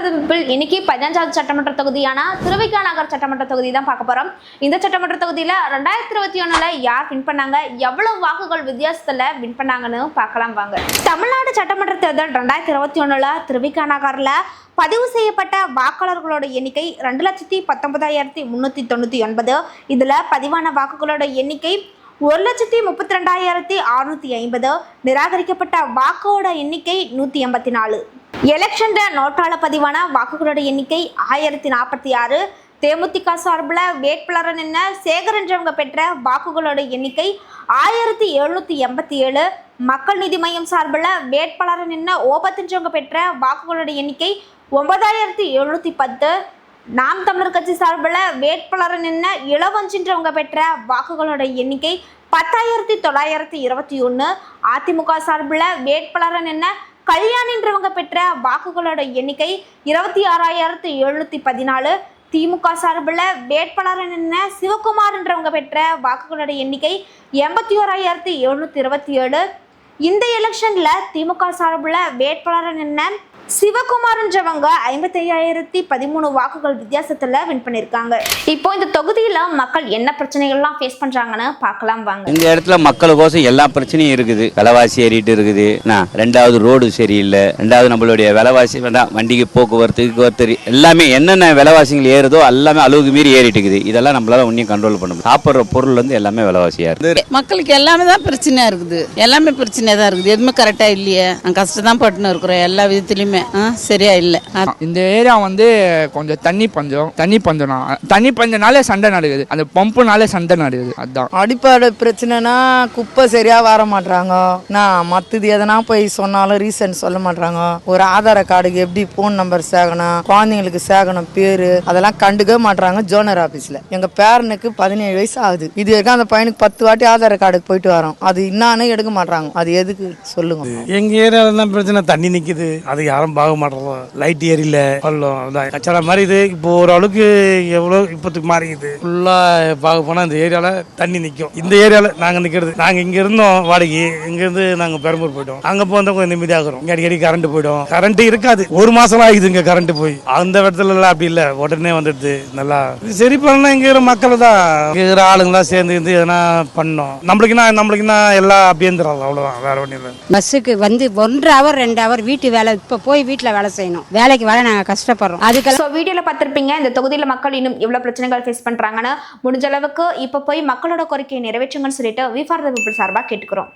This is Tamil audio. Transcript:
ஃபார் த இன்னைக்கு பதினஞ்சாவது சட்டமன்ற தொகுதியான திருவிக்கா நகர் சட்டமன்ற தொகுதி தான் பார்க்க போறோம். இந்த சட்டமன்ற தொகுதியில ரெண்டாயிரத்தி இருபத்தி ஒண்ணுல யார் வின் பண்ணாங்க? எவ்வளவு வாக்குகள் வித்தியாசத்துல வின் பண்ணாங்கன்னு பார்க்கலாம் வாங்க. தமிழ்நாடு சட்டமன்ற தேர்தல் ரெண்டாயிரத்தி இருபத்தி ஒண்ணுல திருவிக்கா நகர்ல பதிவு செய்யப்பட்ட வாக்காளர்களோட எண்ணிக்கை ரெண்டு லட்சத்தி பத்தொன்பதாயிரத்தி முன்னூத்தி தொண்ணூத்தி ஒன்பது. இதுல பதிவான வாக்குகளோட எண்ணிக்கை ஒரு லட்சத்தி முப்பத்தி ரெண்டாயிரத்தி அறுநூத்தி ஐம்பது. நிராகரிக்கப்பட்ட வாக்கோட எண்ணிக்கை நூற்றி எண்பத்தி நாலு. எலெக்ஷன்ல நோட்டாள பதிவான வாக்குகளோட எண்ணிக்கை ஆயிரத்தி நாற்பத்தி ஆறு. தேமுதிக சார்பில் வேட்பாளர் என்ன சேகரன்றவங்க பெற்ற வாக்குகளோட எண்ணிக்கை ஆயிரத்தி எழுநூற்றி எண்பத்தி ஏழு. மக்கள் நீதி மையம் சார்பில் வேட்பாளர் என்ன ஓபத்தின்றவங்க பெற்ற வாக்குகளோட எண்ணிக்கை ஒன்பதாயிரத்தி எழுநூற்றி பத்து. நாம் தமிழர் கட்சி சார்பில் வேட்பாளர் நின்ன இளவஞ்சின்றவங்க பெற்ற வாக்குகளோட எண்ணிக்கை பத்தாயிரத்தி தொள்ளாயிரத்தி இருபத்தி ஒன்று. அதிமுக சார்பில் வேட்பாளர் நின்ன கல்யாணின்றவங்க பெற்ற வாக்குகளோட எண்ணிக்கை இருபத்தி ஆறாயிரத்து எழுநூற்றி பதினாலு. திமுக சார்பில் வேட்பாளர் என்ன சிவகுமார்ன்றவங்க பெற்ற வாக்குகளோட எண்ணிக்கை எண்பத்தி ஓராயிரத்தி எழுநூற்றி இருபத்தி ஏழு. இந்த எலெக்ஷன்ல திமுக சார்பில் வேட்பாளர் என்ன சிவகுமார்ன்றவங்க ஐம்பத்தையாயிரத்தி பதிமூணு வாக்குகள் வித்தியாசத்துல வின் பண்ணியிருக்காங்க இப்போ இந்த தொகுதியில மக்கள் என்ன பிரச்சனைகள்லாம் ஃபேஸ் பண்றாங்கன்னு பார்க்கலாம் வாங்க. இந்த இடத்துல மக்களுக்கோசம் எல்லா பிரச்சனையும் இருக்குது. விலைவாசி ஏறிட்டு இருக்குது. ரெண்டாவது ரோடு சரியில்லை. ரெண்டாவது நம்மளுடைய விலைவாசி வேண்டாம் வண்டிக்கு போக்குவரத்து போக்குவரத்து எல்லாமே என்னென்ன விலைவாசிகள் ஏறுதோ எல்லாமே அளவுக்கு மீறி ஏறிட்டு இருக்குது. இதெல்லாம் நம்மளால ஒன்றையும் கண்ட்ரோல் பண்ண முடியும் சாப்பிட்ற பொருள் வந்து எல்லாமே விலைவாசியா இருக்குது மக்களுக்கு எல்லாமே தான் பிரச்சனையா இருக்குது. எல்லாமே பிரச்சனையா தான் இருக்குது. எதுவுமே கரெக்டா இல்லையே. கஷ்டம் தான் பட்டுன்னு இருக்கிறோம் எல்லா விதத்துலையுமே. ஆ சரியா? இல்லை. இந்த ஏரியா வந்து கொஞ்சம் தண்ணி பஞ்சம் தண்ணி பஞ்சம்னா தண்ணி பஞ்சனாலே சண்டை நடக்குது. அந்த பம்புனாலே சண்டை நடக்குது. அதான். அடிப்படை பிரச்சனைனா குப்பை சரியா வர மாட்றாங்க. நான் மற்றது எதனா போய் சொன்னாலும் ரீசன் சொல்ல மாட்றாங்க. ஒரு ஆதார கார்டுக்கு எப்படி ஃபோன் நம்பர் சேகணும் குழந்தைங்களுக்கு சேகணும் பேரு அதெல்லாம் கண்டுக்க மாட்றாங்க ஜோனர் ஆபீஸ்ல எங்க பேரனுக்கு பதினேழு வயசு ஆகுது. இது வரைக்கும் அந்த பையனுக்கு பத்து வாட்டி ஆதார கார்டுக்கு போயிட்டு வரோம். அது என்னான்னு எடுக்க மாட்றாங்க. அது எதுக்கு? சொல்லுங்க. எங்க ஏரியால என்ன பிரச்சனை தண்ணி நிக்குது. அது யாரும் பார்க்க மாட்டோம் லைட் ஏரியல பள்ளம் அதான் கச்சடா மாதிரி இது. இப்போ ஓரளவுக்கு எவ்வளோ இப்போத்துக்கு மாறிக்குது. ஃபுல்லா பார்க்க போனா இந்த ஏரியால தண்ணி நிற்கும் இந்த ஏரியால நாங்கள் நிற்கிறது நாங்கள் இங்க இருந்தோம் வாடகை இங்க இருந்து நாங்க பெரம்பூர் போயிட்டோம். அங்கே போனா கொஞ்சம் நிம்மதியாகிறோம். இங்கே அடிக்கடி கரண்ட் போயிடும். கரண்ட் இருக்காது. ஒரு மாசம் ஆகுது இங்க கரண்ட் போய். அந்த இடத்துல எல்லாம் அப்படி இல்ல. உடனே வந்துடுது. நல்லா. சரி பண்ணா இங்க இருக்கிற மக்கள் தான். இங்க இருக்கிற ஆளுங்களாம் சேர்ந்து இருந்து எதனா பண்ணோம். நம்மளுக்குன்னா நம்மளுக்குன்னா எல்லாம் அப்படியே இருந்துடும் அவ்வளவுதான். வேற ஒன்றும் இல்லை. பஸ்ஸுக்கு வந்து ஒன்றரை ஹவர் ரெண்டு ஹவர் வீட்டு வேலை. இப்போ போய் வீட்டில் வேலை செய்யணும். வேலைக்கு வேலை நாங்கள் கஷ்டப்படுறோம். அதுக்கு ஸோ வீடியோவில் பார்த்துருப்பீங்க இந்த தொகுதியில் மக்கள் இன்னும் எவ்வளோ பிரச்சனைகள் ஃபேஸ் பண்ணுறாங்கன்னு முடிஞ்ச அளவுக்கு இப்போ போய் மக்களோட கோரிக்கையை நிறைவேற்றுங்கன்னு சொல்லிட்டு விஃபார் சார்பாக கேட்டுக்கிறோம்.